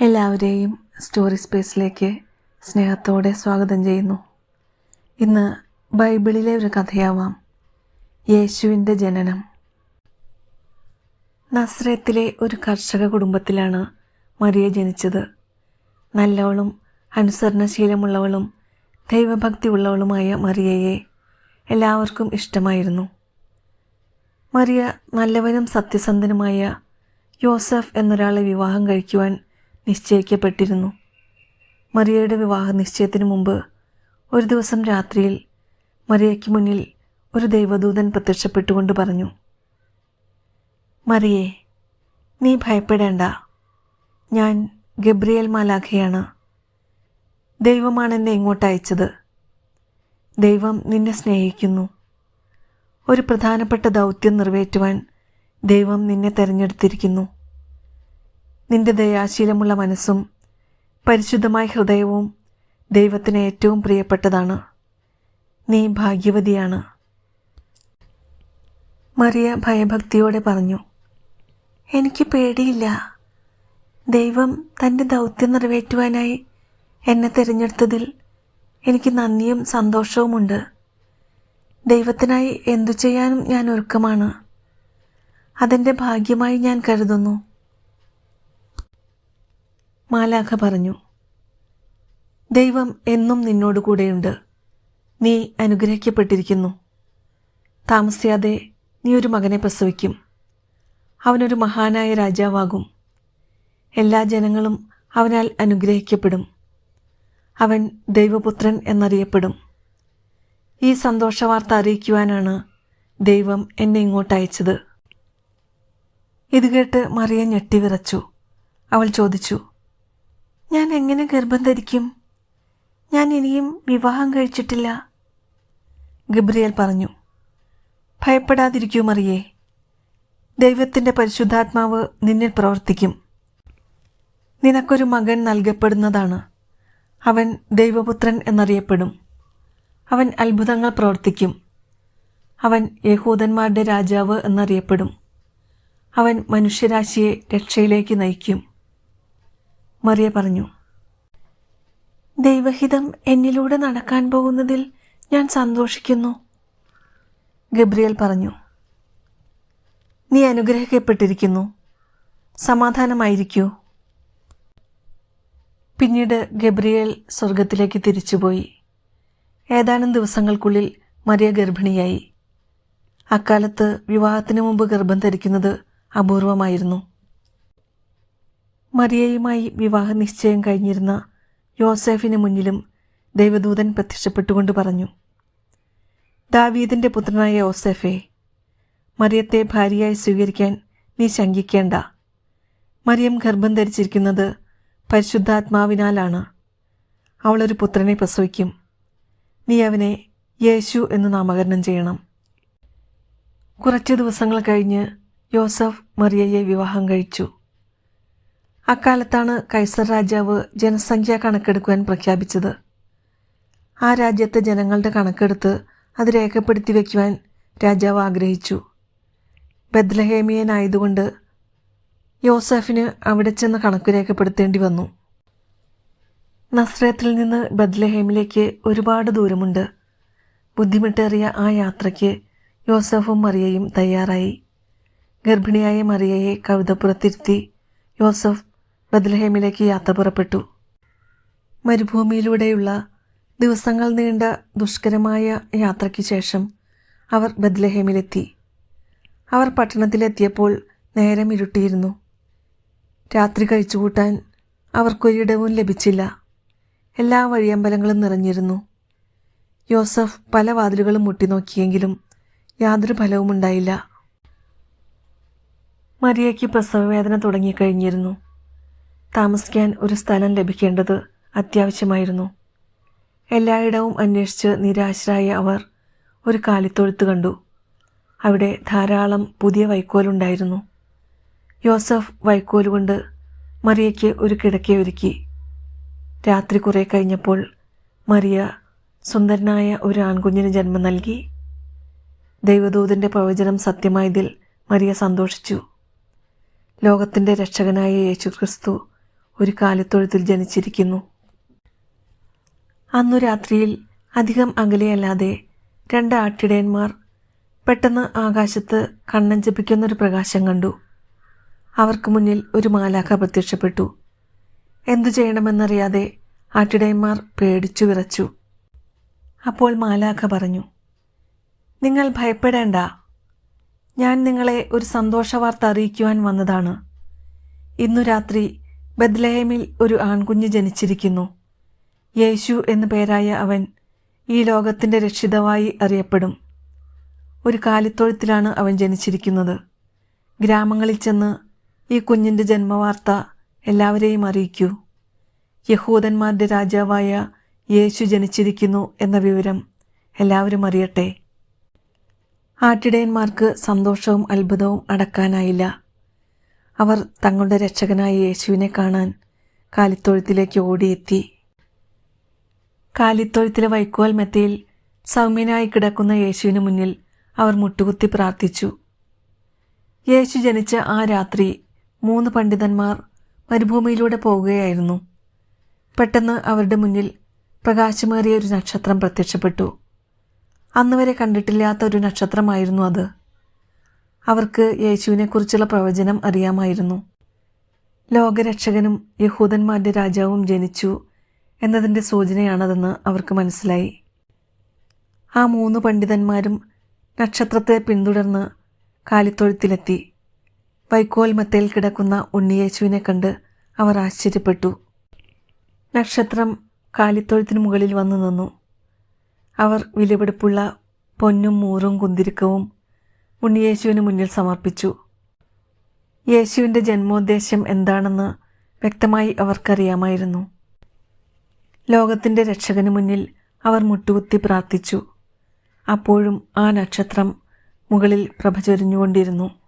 എല്ലാവരെയും സ്റ്റോറി സ്പേസിലേക്ക് സ്നേഹത്തോടെ സ്വാഗതം ചെയ്യുന്നു. ഇന്ന് ബൈബിളിലെ ഒരു കഥയാവാം. യേശുവിന്റെ ജനനം. നസ്രത്തിലെ ഒരു കർഷക കുടുംബത്തിലാണ് മറിയ ജനിച്ചത്. നല്ലവളും അനുസരണശീലമുള്ളവളും ദൈവഭക്തി ഉള്ളവളുമായ മറിയയെ എല്ലാവർക്കും ഇഷ്ടമായിരുന്നു. മറിയ നല്ലവനും സത്യസന്ധനുമായ യോസഫ് എന്നൊരാളെ വിവാഹം കഴിക്കുവാൻ നിശ്ചയിക്കപ്പെട്ടിരുന്നു. മറിയയുടെ വിവാഹ നിശ്ചയത്തിനു മുമ്പ് ഒരു ദിവസം രാത്രിയിൽ മറിയയ്ക്ക് മുന്നിൽ ഒരു ദൈവദൂതൻ പ്രത്യക്ഷപ്പെട്ടുകൊണ്ട് പറഞ്ഞു മറിയേ നീ ഭയപ്പെടേണ്ട. ഞാൻ ഗബ്രിയേൽ മാലാഖയാണ്. ദൈവമാണ് എന്നെ ഇങ്ങോട്ട് അയച്ചത്. ദൈവം നിന്നെ സ്നേഹിക്കുന്നു. ഒരു പ്രധാനപ്പെട്ട ദൗത്യം നിറവേറ്റുവാൻ ദൈവം നിന്നെ തെരഞ്ഞെടുത്തിരിക്കുന്നു. നിന്റെ ദയാശീലമുള്ള മനസ്സും പരിശുദ്ധമായ ഹൃദയവും ദൈവത്തിന് ഏറ്റവും പ്രിയപ്പെട്ടതാണ്. നീ ഭാഗ്യവതിയാണ്. മറിയ ഭയഭക്തിയോടെ പറഞ്ഞു എനിക്ക് പേടിയില്ല. ദൈവം തന്റെ ദൗത്യം നിറവേറ്റുവാനായി എന്നെ തിരഞ്ഞെടുത്തതിൽ എനിക്ക് നന്ദിയും സന്തോഷവുമുണ്ട്. ദൈവത്തിനായി എന്തു ചെയ്യാനും ഞാൻ ഒരുക്കമാണ്. അതെന്റെ ഭാഗ്യമായി ഞാൻ കരുതുന്നു. മാലാഖ പറഞ്ഞു ദൈവം എന്നും നിന്നോട് കൂടെയുണ്ട്. നീ അനുഗ്രഹിക്കപ്പെട്ടിരിക്കുന്നു. താമസിയാതെ നീ ഒരു മകനെ പ്രസവിക്കും. അവനൊരു മഹാനായ രാജാവാകും. എല്ലാ ജനങ്ങളും അവനാൽ അനുഗ്രഹിക്കപ്പെടും. അവൻ ദൈവപുത്രൻ എന്നറിയപ്പെടും. ഈ സന്തോഷവാർത്ത അറിയിക്കുവാനാണ് ദൈവം എന്നെ ഇങ്ങോട്ട് അയച്ചത്. ഇത് കേട്ട് മറിയ ഞെട്ടിവിറച്ചു അവൾ ചോദിച്ചു ഞാൻ എങ്ങനെ ഗർഭം ധരിക്കും? ഞാൻ ഇനിയും വിവാഹം കഴിച്ചിട്ടില്ല. ഗബ്രിയേൽ പറഞ്ഞു ഭയപ്പെടാതിരിക്കൂ മറിയേ. ദൈവത്തിന്റെ പരിശുദ്ധാത്മാവ് നിന്നിൽ പ്രവർത്തിക്കും. നിനക്കൊരു മകൻ നൽകപ്പെടുന്നതാണ്. അവൻ ദൈവപുത്രൻ എന്നറിയപ്പെടും. അവൻ അത്ഭുതങ്ങൾ പ്രവർത്തിക്കും. അവൻ യഹൂദന്മാരുടെ രാജാവ് എന്നറിയപ്പെടും. അവൻ മനുഷ്യരാശിയെ രക്ഷയിലേക്ക് നയിക്കും. മറിയ പറഞ്ഞു. ദൈവഹിതം എന്നിലൂടെ നടക്കാൻ പോകുന്നതിൽ ഞാൻ സന്തോഷിക്കുന്നു. ഗബ്രിയൽ പറഞ്ഞു. നീ അനുഗ്രഹിക്കപ്പെട്ടിരിക്കുന്നു. സമാധാനമായിരിക്കൂ. പിന്നീട് ഗബ്രിയേൽ സ്വർഗത്തിലേക്ക് തിരിച്ചുപോയി. ഏതാനും ദിവസങ്ങൾക്കുള്ളിൽ മറിയ ഗർഭിണിയായി. അക്കാലത്ത് വിവാഹത്തിന് മുമ്പ് ഗർഭം ധരിക്കുന്നത് അപൂർവമായിരുന്നു. മറിയയുമായി വിവാഹ നിശ്ചയം കഴിഞ്ഞിരുന്ന യോസേഫിന് മുന്നിലും ദൈവദൂതൻ പ്രത്യക്ഷപ്പെട്ടുകൊണ്ട് പറഞ്ഞു ദാവീദിന്റെ പുത്രനായ യോസേഫെ മറിയത്തെ ഭാര്യയായി സ്വീകരിക്കാൻ നീ ശങ്കിക്കേണ്ട. മറിയം ഗർഭം ധരിച്ചിരിക്കുന്നത് പരിശുദ്ധാത്മാവിനാലാണ്. അവളൊരു പുത്രനെ പ്രസവിക്കും. നീ അവനെ യേശു എന്ന് നാമകരണം ചെയ്യണം. കുറച്ച് ദിവസങ്ങൾ കഴിഞ്ഞ് യോസഫ് മറിയയെ വിവാഹം കഴിച്ചു. അക്കാലത്താണ് കൈസർ രാജാവ് ജനസംഖ്യ കണക്കെടുക്കുവാൻ പ്രഖ്യാപിച്ചത്. ആ രാജ്യത്തെ ജനങ്ങളുടെ കണക്കെടുത്ത് അത് രേഖപ്പെടുത്തി വയ്ക്കുവാൻ രാജാവ് ആഗ്രഹിച്ചു. ബദ്ലഹേമിയനായതുകൊണ്ട് യോസഫിന് അവിടെ ചെന്ന് കണക്ക് രേഖപ്പെടുത്തേണ്ടി വന്നു. നസ്രത്തിൽ നിന്ന് ബദ്ലഹേമിലേക്ക് ഒരുപാട് ദൂരമുണ്ട്. ബുദ്ധിമുട്ടേറിയ ആ യാത്രയ്ക്ക് യോസഫും മറിയയും തയ്യാറായി. ഗർഭിണിയായ മറിയയെ കവിതപ്പുറത്തിരുത്തി യോസഫ് ബദ്ലഹേമിലേക്ക് യാത്ര പുറപ്പെട്ടു. മരുഭൂമിയിലൂടെയുള്ള ദിവസങ്ങൾ നീണ്ട ദുഷ്കരമായ യാത്രയ്ക്ക് ശേഷം അവർ ബദ്ലഹേമിലെത്തി അവർ പട്ടണത്തിലെത്തിയപ്പോൾ നേരം ഇരുട്ടിയിരുന്നു. രാത്രി കഴിച്ചുകൂട്ടാൻ അവർക്കൊരിടവും ലഭിച്ചില്ല. എല്ലാ വഴിയമ്പലങ്ങളും നിറഞ്ഞിരുന്നു. യോസഫ് പല വാതിലുകളും മുട്ടിനോക്കിയെങ്കിലും യാതൊരു ഫലവുമുണ്ടായില്ല. മരിയയ്ക്ക് പ്രസവവേദന തുടങ്ങിക്കഴിഞ്ഞിരുന്നു. താമസിക്കാൻ ഒരു സ്ഥലം ലഭിക്കേണ്ടത് അത്യാവശ്യമായിരുന്നു. എല്ലായിടവും അന്വേഷിച്ച് നിരാശരായ അവർ ഒരു കാലിത്തൊഴുത്ത് കണ്ടു. അവിടെ ധാരാളം പുതിയ വൈക്കോലുണ്ടായിരുന്നു. യോസഫ് വൈക്കോലുകൊണ്ട് മറിയയ്ക്ക് ഒരു കിടക്കയൊരുക്കി രാത്രി കുറെ കഴിഞ്ഞപ്പോൾ മറിയ സുന്ദരനായ ഒരു ആൺകുഞ്ഞിന് ജന്മം നൽകി. ദൈവദൂതന്റെ പ്രവചനം സത്യമായതിൽ മറിയ സന്തോഷിച്ചു. ലോകത്തിന്റെ രക്ഷകനായ യേശുക്രിസ്തു ഒരു കാലിത്തൊഴുത്തിൽ ജനിച്ചിരിക്കുന്നു. അന്നു രാത്രിയിൽ അധികം അകലെയല്ലാതെ രണ്ട് ആട്ടിടയന്മാർ പെട്ടെന്ന് ആകാശത്ത് കണ്ണൻ ജപിക്കുന്നൊരു പ്രകാശം കണ്ടു. അവർക്ക് മുന്നിൽ ഒരു മാലാഖ പ്രത്യക്ഷപ്പെട്ടു. എന്തു ചെയ്യണമെന്നറിയാതെ ആട്ടിടയന്മാർ പേടിച്ചു വിറച്ചു. അപ്പോൾ മാലാഖ പറഞ്ഞു നിങ്ങൾ ഭയപ്പെടേണ്ട. ഞാൻ നിങ്ങളെ ഒരു സന്തോഷവാർത്ത അറിയിക്കുവാൻ വന്നതാണ്. ഇന്നു രാത്രി ബദ്ലഹേമിൽ ഒരു ആൺകുഞ്ഞ് ജനിച്ചിരിക്കുന്നു. യേശു എന്നു പേരായ അവൻ ഈ ലോകത്തിന്റെ രക്ഷിതാവായി അറിയപ്പെടും. ഒരു കാലിത്തൊഴുത്തിലാണ് അവൻ ജനിച്ചിരിക്കുന്നത്. ഗ്രാമങ്ങളിൽ ചെന്ന് ഈ കുഞ്ഞിന്റെ ജന്മവാർത്ത എല്ലാവരെയും അറിയിക്കൂ. യഹൂദന്മാരുടെ രാജാവായ യേശു ജനിച്ചിരിക്കുന്നു എന്ന വിവരം എല്ലാവരും അറിയട്ടെ. ആട്ടിടയന്മാർക്ക് സന്തോഷവും അത്ഭുതവും അടക്കാനായില്ല. അവർ തങ്ങളുടെ രക്ഷകനായ യേശുവിനെ കാണാൻ കാലിത്തൊഴുത്തിലേക്ക് ഓടിയെത്തി. കാലിത്തൊഴുത്തിലെ വൈക്കോൽ മെത്തയിൽ സൗമ്യനായി കിടക്കുന്ന യേശുവിന് മുന്നിൽ അവർ മുട്ടുകുത്തി പ്രാർത്ഥിച്ചു. യേശു ജനിച്ച ആ രാത്രി മൂന്ന് പണ്ഡിതന്മാർ മരുഭൂമിയിലൂടെ പോവുകയായിരുന്നു. പെട്ടെന്ന് അവരുടെ മുന്നിൽ പ്രകാശമേറിയ ഒരു നക്ഷത്രം പ്രത്യക്ഷപ്പെട്ടു. അന്നുവരെ കണ്ടിട്ടില്ലാത്ത ഒരു നക്ഷത്രമായിരുന്നു അത്. അവർക്ക് യേശുവിനെക്കുറിച്ചുള്ള പ്രവചനം അറിയാമായിരുന്നു. ലോകരക്ഷകനും യഹൂദന്മാരുടെ രാജാവും ജനിച്ചു എന്നതിന്റെ സൂചനയാണതെന്ന് അവർക്ക് മനസ്സിലായി. ആ മൂന്ന് പണ്ഡിതന്മാരും നക്ഷത്രത്തെ പിന്തുടർന്ന് കാലിത്തൊഴുത്തിലെത്തി. വൈക്കോൽ മത്തയിൽ കിടക്കുന്ന ഉണ്ണിയേശുവിനെ കണ്ട് അവർ ആശ്ചര്യപ്പെട്ടു. നക്ഷത്രം കാലിത്തൊഴുത്തിന് മുകളിൽ വന്നു നിന്നു. അവർ വിലപിടിപ്പുള്ള പൊന്നും മൂറും കുന്തിരിക്കവും ഉണ്ണിയേശുവിന് മുന്നിൽ സമർപ്പിച്ചു. യേശുവിന്റെ ജന്മോദ്ദേശ്യം എന്താണെന്ന് വ്യക്തമായി അവർക്കറിയാമായിരുന്നു. ലോകത്തിന്റെ രക്ഷകന് മുന്നിൽ അവർ മുട്ടുകുത്തി പ്രാർത്ഥിച്ചു. അപ്പോഴും ആ നക്ഷത്രം മുകളിൽ പ്രഭ ചൊരിഞ്ഞുകൊണ്ടിരുന്നു